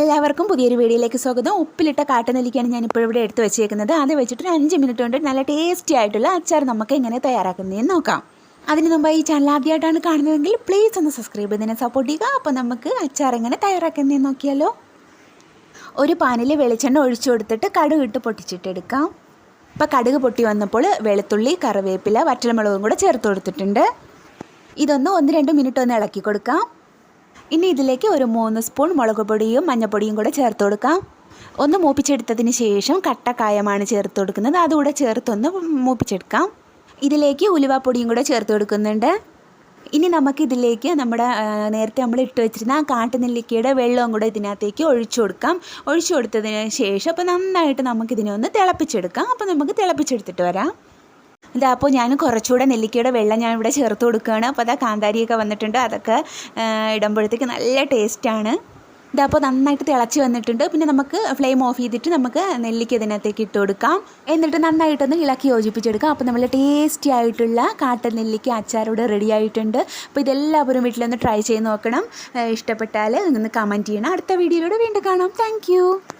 എല്ലാവർക്കും പുതിയൊരു വീഡിയോയിലേക്ക് സ്വാഗതം. ഉപ്പിലിട്ട കാട്ടുനെല്ലിക്കാണ് ഞാൻ ഇപ്പോൾ ഇവിടെ എടുത്ത് വെച്ചേക്കുന്നത്. അത് വെച്ചിട്ട് ഒരു അഞ്ച് മിനിറ്റ് കൊണ്ട് നല്ല ടേസ്റ്റി ആയിട്ടുള്ള അച്ചാർ നമുക്ക് എങ്ങനെ തയ്യാറാക്കുന്നതെന്ന് നോക്കാം. അതിന് മുമ്പ് ഈ ചാനൽ ആദ്യമായിട്ടാണ് കാണുന്നതെങ്കിൽ പ്ലീസ് ഒന്ന് സബ്സ്ക്രൈബ് ചെയ്തതിനെ സപ്പോർട്ട് ചെയ്യുക. അപ്പോൾ നമുക്ക് അച്ചാർ എങ്ങനെ തയ്യാറാക്കുന്നതെന്ന് നോക്കിയാലോ. ഒരു പാനിൽ വെളിച്ചെണ്ണ ഒഴിച്ചു കൊടുത്തിട്ട് കടുക് ഇട്ട് പൊട്ടിച്ചിട്ടെടുക്കാം അപ്പോൾ കടുക് പൊട്ടി വന്നപ്പോൾ വെളുത്തുള്ളി കറിവേപ്പില വറ്റൽമുളകും കൂടെ ചേർത്ത് കൊടുത്തിട്ടുണ്ട്. ഇതൊന്ന് ഒന്ന് രണ്ട് മിനിറ്റ് ഒന്ന് ഇളക്കി കൊടുക്കാം. ഇനി ഇതിലേക്ക് ഒരു മൂന്ന് സ്പൂൺ മുളക് പൊടിയും മഞ്ഞൾപ്പൊടിയും കൂടെ ചേർത്ത് കൊടുക്കാം. ഒന്ന് മൂപ്പിച്ചെടുത്തതിന് ശേഷം കട്ടക്കായമാണ് ചേർത്ത് കൊടുക്കുന്നത്. അതുകൂടെ ചേർത്തൊന്ന് മൂപ്പിച്ചെടുക്കാം. ഇതിലേക്ക് ഉലുവാപ്പൊടിയും കൂടെ ചേർത്ത് കൊടുക്കുന്നുണ്ട്. ഇനി നമുക്കിതിലേക്ക് നമ്മുടെ നേരത്തെ നമ്മൾ ഇട്ട് വെച്ചിരുന്ന ആ കാട്ടുനെല്ലിക്കയുടെ വെള്ളവും കൂടെ ഇതിനകത്തേക്ക് ഒഴിച്ചു കൊടുക്കാം. ഒഴിച്ചു കൊടുത്തതിന് ശേഷം അപ്പോൾ നന്നായിട്ട് നമുക്കിതിനെ ഒന്ന് തിളപ്പിച്ചെടുക്കാം. അപ്പോൾ നമുക്ക് തിളപ്പിച്ചെടുത്തിട്ട് വരാം. ഇതാ അപ്പോൾ ഞാൻ കുറച്ചുകൂടെ നെല്ലിക്കയുടെ വെള്ളം ഞാൻ ഇവിടെ ചേർത്ത് കൊടുക്കുകയാണ്. അപ്പോൾ അതാ കാന്താരിയൊക്കെ വന്നിട്ടുണ്ട്. അതൊക്കെ ഇടുമ്പോഴത്തേക്ക് നല്ല ടേസ്റ്റാണ്. ഇതാ അപ്പോൾ നന്നായിട്ട് തിളച്ച് വന്നിട്ടുണ്ട്. പിന്നെ നമുക്ക് ഫ്ലെയിം ഓഫ് ചെയ്തിട്ട് നമുക്ക് നെല്ലിക്ക ഇതിനകത്തേക്ക് ഇട്ട് കൊടുക്കാം. എന്നിട്ട് നന്നായിട്ടൊന്ന് ഇളക്കി യോജിപ്പിച്ചെടുക്കാം. അപ്പോൾ നമ്മൾ ടേസ്റ്റി ആയിട്ടുള്ള കാട്ടൻ നെല്ലിക്ക അച്ചാറോട് റെഡി ആയിട്ടുണ്ട്. അപ്പോൾ ഇതെല്ലാവരും വീട്ടിലൊന്ന് ട്രൈ ചെയ്ത് നോക്കണം. ഇഷ്ടപ്പെട്ടാൽ ഒന്ന് കമന്റ് ചെയ്യണം. അടുത്ത വീഡിയോയിലൂടെ വീണ്ടും കാണാം. താങ്ക്